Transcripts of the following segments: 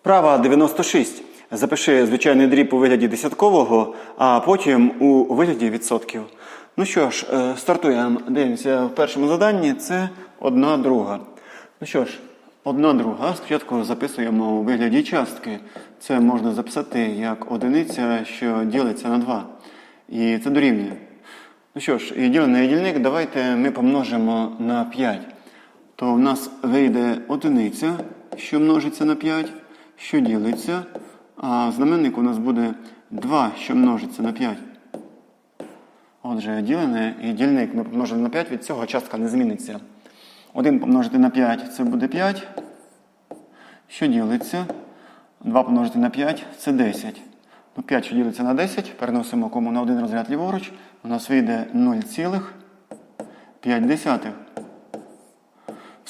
Вправа 96. Запиши звичайний дріб у вигляді десяткового, а потім у вигляді відсотків. Ну що ж, е, стартуємо. Дивимося в першому заданні. Це одна друга. Ну що ж, одна друга. Спочатку записуємо у вигляді частки. Це можна записати як одиниця, що ділиться на 2. І це дорівнює. Ну що ж, і ділений дільник давайте ми помножимо на 5. То в нас вийде одиниця, що множиться на 5, що ділиться, а знаменник у нас буде 2, що множиться на 5. Отже, ділене і дільник ми помножили на 5, від цього частка не зміниться. 1 помножити на 5 це буде 5. Що ділиться? 2 помножити на 5 це 10. Ну, 5, що ділиться на 10, переносимо кому на один розряд ліворуч. У нас вийде 0,5.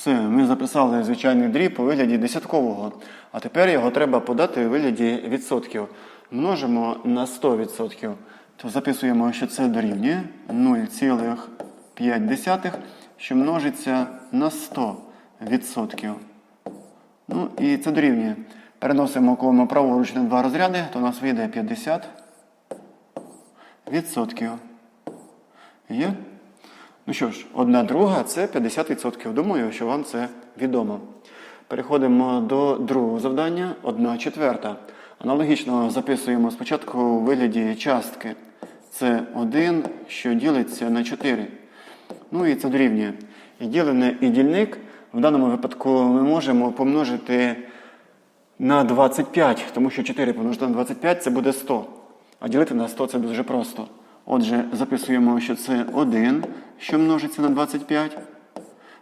Все, ми записали звичайний дріб у вигляді десяткового. А тепер його треба подати у вигляді відсотків. Множимо на 100%. То записуємо, що це дорівнює 0,5, що множиться на 100%. Ну і це дорівнює. Переносимо кому праворуч на два розряди, то у нас вийде 50 відсотків. Є? Ну що ж, одна друга це 50%. Думаю, що вам це відомо. Переходимо до другого завдання. Одна четверта. Аналогічно записуємо спочатку у вигляді частки. Це 1, що ділиться на 4. Ну і це дорівнює. І ділене і дільник в даному випадку ми можемо помножити на 25, тому що 4 помножити на 25 це буде 100. А ділити на 100 це дуже просто. Отже, записуємо, що це 1, що множиться на 25.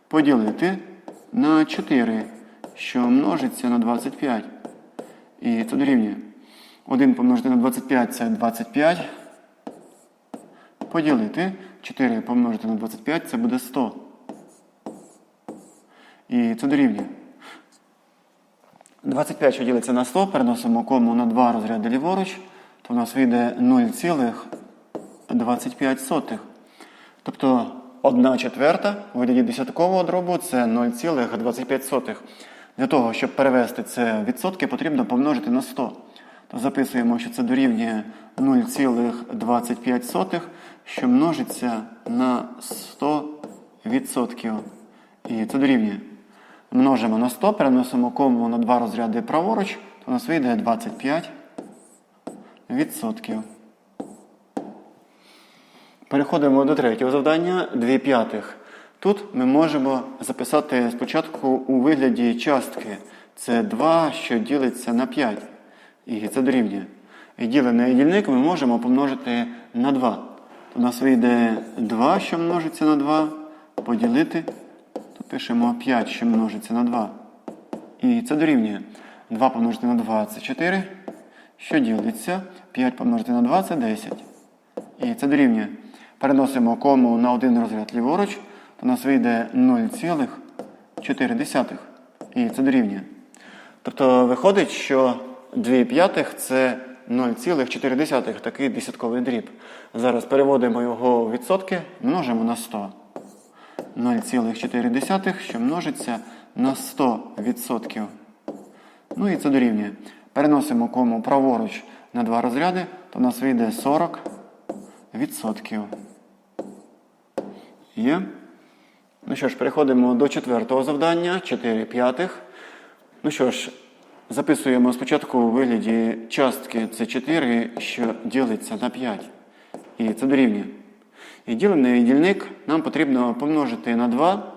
Поділити на 4, що множиться на 25. І це дорівнює. 1 помножити на 25 це 25. Поділити 4 помножити на 25 це буде 100. І це дорівнює. 25, що ділиться на 100, переносимо кому на 2 розряди ліворуч, то в нас вийде 0,25. Тобто 1 четверта у вигляді десяткового дробу це 0,25. Для того, щоб перевести це відсотки, потрібно помножити на 100. То записуємо, що це дорівнює 0,25, що множиться на 100%. І це дорівнює. Множимо на 100, переносимо кому на два розряди праворуч, то у нас вийде 25 відсотків. Переходимо до третього завдання 2 п'ятих. Тут ми можемо записати спочатку у вигляді частки. Це 2, що ділиться на 5. І це дорівнює. І ділений дільник ми можемо помножити на 2. То у нас вийде 2, що множиться на 2, поділити. Тут пишемо 5, що множиться на 2. І це дорівнює. 2 помножити на 2 це 4. Що ділиться? 5 помножити на 2 це 10. І це дорівнює. Переносимо кому на один розряд ліворуч, то у нас вийде 0,4. І це дорівнює. Тобто виходить, що 2 п'ятих це 0,4 такий десятковий дріб. Зараз переводимо його у відсотки, множимо на 100. 0,4, що множиться на 100%. Ну і це дорівнює. Переносимо кому праворуч на два розряди, то в нас вийде 40%. Є? Ну що ж, переходимо до четвертого завдання, 4 п'ятих. Ну що ж, записуємо спочатку у вигляді частки це 4, що ділиться на 5. І це дорівнює. І ділений дільник нам потрібно помножити на 2,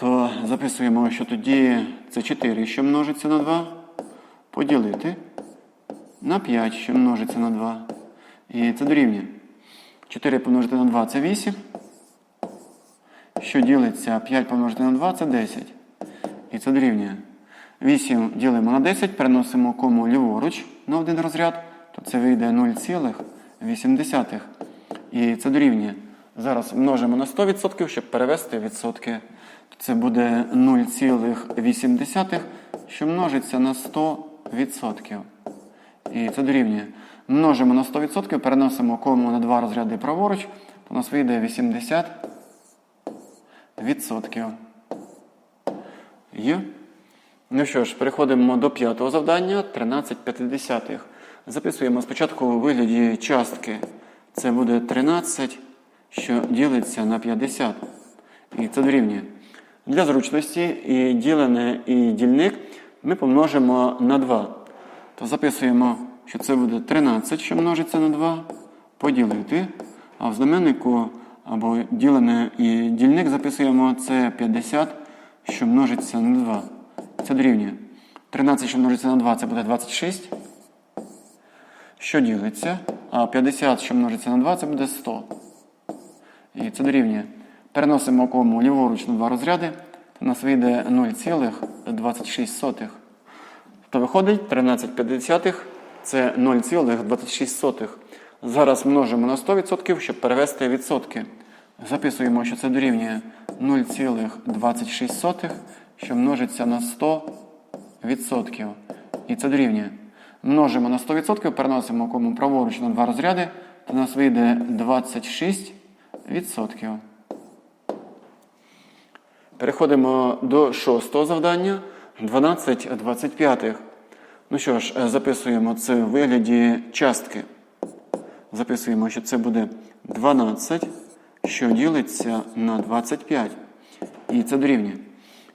то записуємо, що тоді це 4, що множиться на 2, поділити на 5, що множиться на 2. І це дорівнює. 4 помножити на 2 це 8. Що ділиться 5 помножити на 2 це 10. І це дорівнює. 8 ділимо на 10, переносимо кому ліворуч на один розряд, то це вийде 0,8. І це дорівнює. Зараз множимо на 100%, щоб перевести відсотки. Це буде 0,8, що множиться на 100%. І це дорівнює. Множимо на 100%, переносимо кому на два розряди праворуч, то у нас вийде 80%. Є? Ну що ж, переходимо до п'ятого завдання 13 п'ятидесятих. Записуємо спочатку у вигляді частки. Це буде 13, що ділиться на 50. І це дорівнює. Для зручності і ділене, і дільник ми помножимо на 2. То записуємо, що це буде 13, що множиться на 2, поділити. А в знаменнику або ділене і дільник записуємо це 50, що множиться на 2. Це дорівнює. 13, що множиться на 2, це буде 26. Що ділиться? А 50, що множиться на 2, це буде 100. І це дорівнює. Переносимо кому ліворуч на два розряди, у нас вийде 0,26. То виходить 13,5 це 0,26. Зараз множимо на 100%, щоб перевести відсотки. Записуємо, що це дорівнює 0,26, що множиться на 100%. І це дорівнює. Множимо на 100%, переносимо кому праворуч на два розряди, то у нас вийде 26%. Переходимо до шостого завдання 12 25. Ну що ж, е, записуємо це в вигляді частки. Записуємо, що це буде 12, що ділиться на 25. І це дорівнює.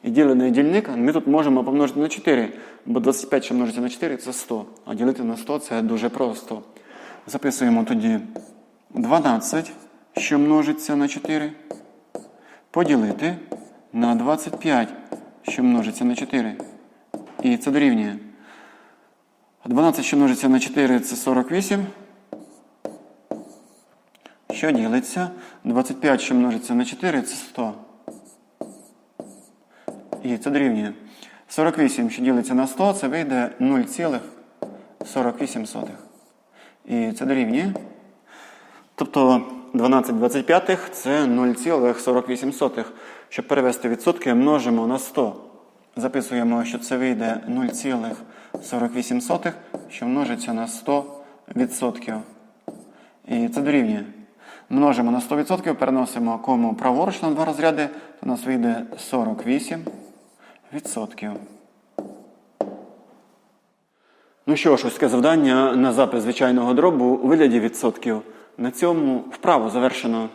І ділений дільник ми тут можемо помножити на 4, бо 25, що множиться на 4, це 100. А ділити на 100 це дуже просто. Записуємо тоді 12, що множиться на 4. Поділити на 25, що множиться на 4. І це дорівнює. 12, що множиться на 4, це 48. Що ділиться? 25, що множиться на 4, це 100. І це дорівнює. 48, що ділиться на 100, це вийде 0,48. І це дорівнює. Тобто 12 25 це 0,48. Щоб перевести відсотки, множимо на 100. Записуємо, що це вийде 0,48, що множиться на 100 відсотків. І це дорівнює. Множимо на 100%, переносимо кому праворуч на два розряди, то у нас вийде 48 відсотків. Ну що ж, ось таке завдання на запис звичайного дробу у вигляді відсотків. На цьому вправо завершено.